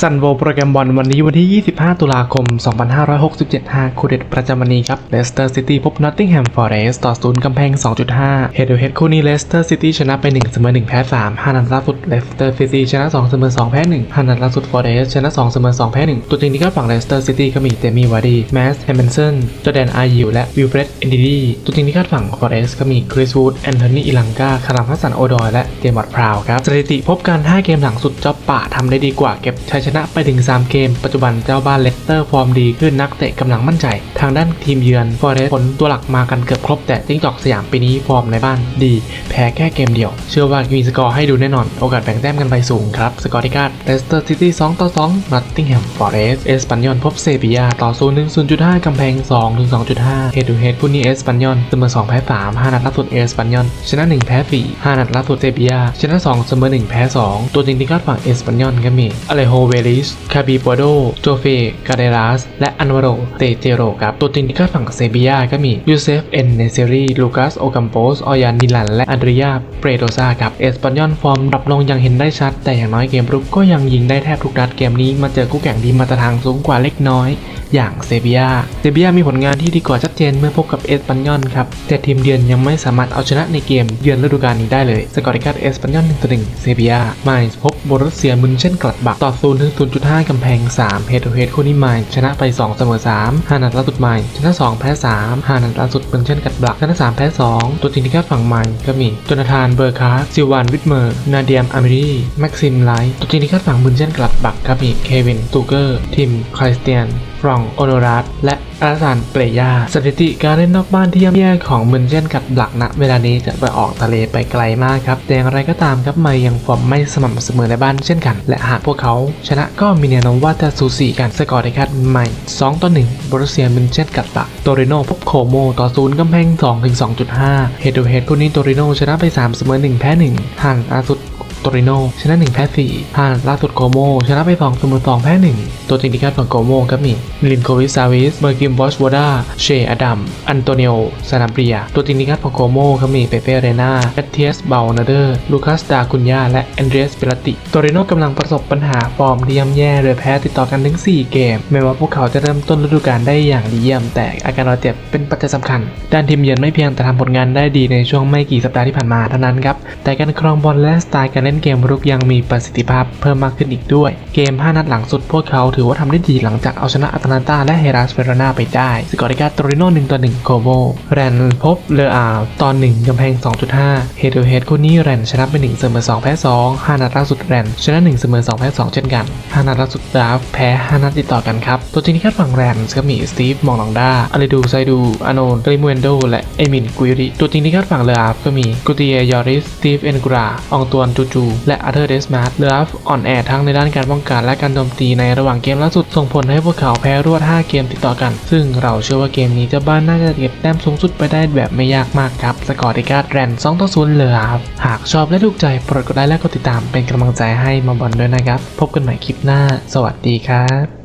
ซันโวโปรแกรมบอลวันนี้วันที่ 25 ตุลาคม 2567 5คู่เด็ดประจำวันนี้ครับเลสเตอร์ซิตี้พบนอตติงแฮมฟอร์เรสต์ต่อศูนย์กำแพง 2.5 เฮด o เฮดคู่นี้เลสเตอร์ซิตี้ชนะไป 1 เสมอ 1 แพ้ 3 5 นัดล่าสุดเลสเตอร์ซิตี้ชนะ 2 เสมอ 2 แพ้ 1 5 นัดล่าสุดฟอร์เรสชนะ 2 เสมอ 2 แพ้ 1 ตัวจริงที่ก็ฝั่งเลสเตอร์ซิตี้ก็มีเตมี่วาร์ดีแมสแฮมเบนสันจอแดนอายิวและวิลเฟรดเอนดิดีตัวจริงที่คาดฝั่งฟอร์เรสก็มีคริสวูดแอนโทนีอิลังกาคารัมฮัสสันโอดอยและเจมส์วัตพราวครับสถิติพบกัน5เกมหลังสุดเจ้าป่าทำได้ดีกว่าเก็บชัยชนะไปถึง 3 เกม ปัจจุบันเจ้าบ้านเลสเตอร์ฟอร์มดีขึ้นนักเตะกำลังมั่นใจ ทางด้านทีมเยือนฟอร์เรสผลตัวหลักมากันเกือบครบแต่จิ้งจอกสยามปีนี้ฟอร์มในบ้านดี แพ้แค่เกมเดียว เชื่อว่ามีสกอร์ให้ดูแน่นอน โอกาสแบ่งแต้มกันไปสูงครับ สกอร์ที่คาดเลสเตอร์ซิตี้2ต่อ2นอตติงแฮมฟอร์เรสเอสปันยอนพบเซบียาต่อ0 1 0.5กำแพง2ถึง2.5เฮดูเฮดคู่นี้เอสปันยอนเสมอ2แพ้3 5นัดล่าสุดเอสปันยอนชนะ1แพ้4 5นัดล่าสุดเซบียาชนะ2เสมอ1แพ้2ตัวจริงที่คาดฝั่งเอสปันยอนก็มีอเลโฮเวลิส คาบิปโด โจเฟ กาเดรัส และอันวาโร เตเจโรครับ ตัวจริงที่คาฝั่งเซบียาก็มียูเซฟ เอนเนเซรี ลูคัส โอกัมโปส ออยานนิลัน และอันเดรียเปรโดซาครับ เอสปันยอนฟอร์มดรอปลงย่างเห็นได้ชัด แต่อย่างน้อยเกมรุกก็ยังยิงได้แทบทุกนัดเกมนี้มาเจอคู่แข่งทีมมาตรฐานสูงกว่าเล็กน้อยอย่างเซบียา เซบียามีผลงานที่ดีกว่าชัดเจนเมื่อพบกับเอสปันยอนครับ แต่ทีมเยือนยังไม่สามารถเอาชนะในเกมเยือนฤดูกาลนี้ได้เลย สกอร์ที่คาดเอสปันยอน1ต่อ1เซบียาไมน์พบ โบรัสเซียมุนเช่นกลัดบักต่อศูนย์ถึง 0.5 กำแพง 3 เฮดเฮดคู่นี้ไมน์ชนะไป 2 เสมอ3 5นัดล่าสุดไมน์ชนะ 2 แพ้3 5นัดล่าสุดมุนเช่นกลัดบักชนะ 3 แพ้ 2 ตัวจริงที่คาดฝั่งไมน์ก็มีจนาธานเบอร์คาร์ซิวานวิทเมอร์ นาเดียมอามิรีแม็กซิมไลท์ตัวจริงที่คาดฝั่งมุนเช่นกลัดบักครับมีเควินตูเกอร์ ทิมคริสเตียน ฟรองโอโนรัสและอาราซานเปรยาสถิติการเล่นนอกบ้านที่ย่ำแย่ของมืนเช่นกัดบลักณเวลานี้จะไปออกทะเลไปไกลมากครับแต่อย่างไรก็ตามครับไม่ยังฟอร์มไม่สม่ำเสมอในบ้านเช่นกัน และหากพวกเขาชนะก็มีแนวโน้มว่าจะสูสีกันสกอร์ในคัดใหม่2ต่อ1บรุเซียมืนเช่นกับลักโตริโนพบโคโมต่อศูนย์กำแพง2ถึง2.5เฮด o เฮดคู่นี้โตริโนชนะไป3เสมอ1แพ้1ห่างอาสุด โตริโนชนะ 1 แพ้4ผ่านล่าสุดโกโม ชนะไป2เสมอ2แพ้1ตัวจริงที่คาดฝั่งโกโมก็มีลินโควิซาวิสเมอร์กิมบอชวอดาเชอดัม อันโตเนโอซานาเบีย ตัวจริงที่คาดฝั่งโกโมก็มีเปเปเรนาแอตเทียสเบลนาเดอร์ ลูคัสดาคุนยาและแอนเดรสเปลติโตริโนกำลังประสบปัญหาฟอร์มที่ย่ำแย่โดยแพ้ติดต่อกันถึง 4 เกม แม้ว่าพวกเขาจะเริ่มต้นฤดูกาลได้อย่างดีเยี่ยม แต่อาการบาดเจ็บเป็นปัจจัยสำคัญ ด้านทีมเยือนไม่เพียงแต่ทำผลงานได้ดีในช่วงไม่กี่สัปดาห์ที่ผ่านมาเท่านั้นครับ แต่การครองบอลและสไตล์การเล่นเกมรุกยังมีประสิทธิภาพเพิ่มมากขึ้นอีกด้วย เกม 5 นัดหลังสุดพวกเขาถือว่าทำได้ดีหลังจากเอาชนะอัตแลนตาและเฮราสเวโรนาไปได้ สกอร์ที่การโตริโน1ต่อ1โคโมแรนพบเลอาตอน 1กำแพง 2.5 เฮดเฮดคู่นี้แรนชนะไป1เสมอ2แพ้2 5 นัดล่าสุดแรนชนะ1เสมอ2แพ้2 เช่นกัน 5 นัดล่าสุดดาฟแพ้ 5 นัดติดต่อกันครับ ตัวจริงที่คาดฝั่งแรนก็มีสตีฟมองลองดาอาริดูไซดูอานนกริมเอนโดและเอมินกุยริตัวจริงที่คาดฝั่งเลอาก็มีกูติเอยอริสสตีฟเอนกราอองตวนจูจูและอาร์เธอร์เดสมาร์เลออฟ์อ่อนแอทั้งในด้านการป้องกันและการโจมตีในระหว่างเกมล่าสุดส่งผลให้พวกเขาแพ้รวด 5 เกมติดต่อกัน ซึ่งเราเชื่อว่าเกมนี้เจ้าบ้านน่าจะเก็บแต้มสูงสุดไปได้แบบไม่ยากมากครับ สกอร์ที่การดแรน2ต่อ0เลยครับ หากชอบและถูกใจโปรดกดไลค์และกดติดตามเป็นกำลังใจให้มาบอลด้วยนะครับ พบกันใหม่คลิปหน้า สวัสดีครับ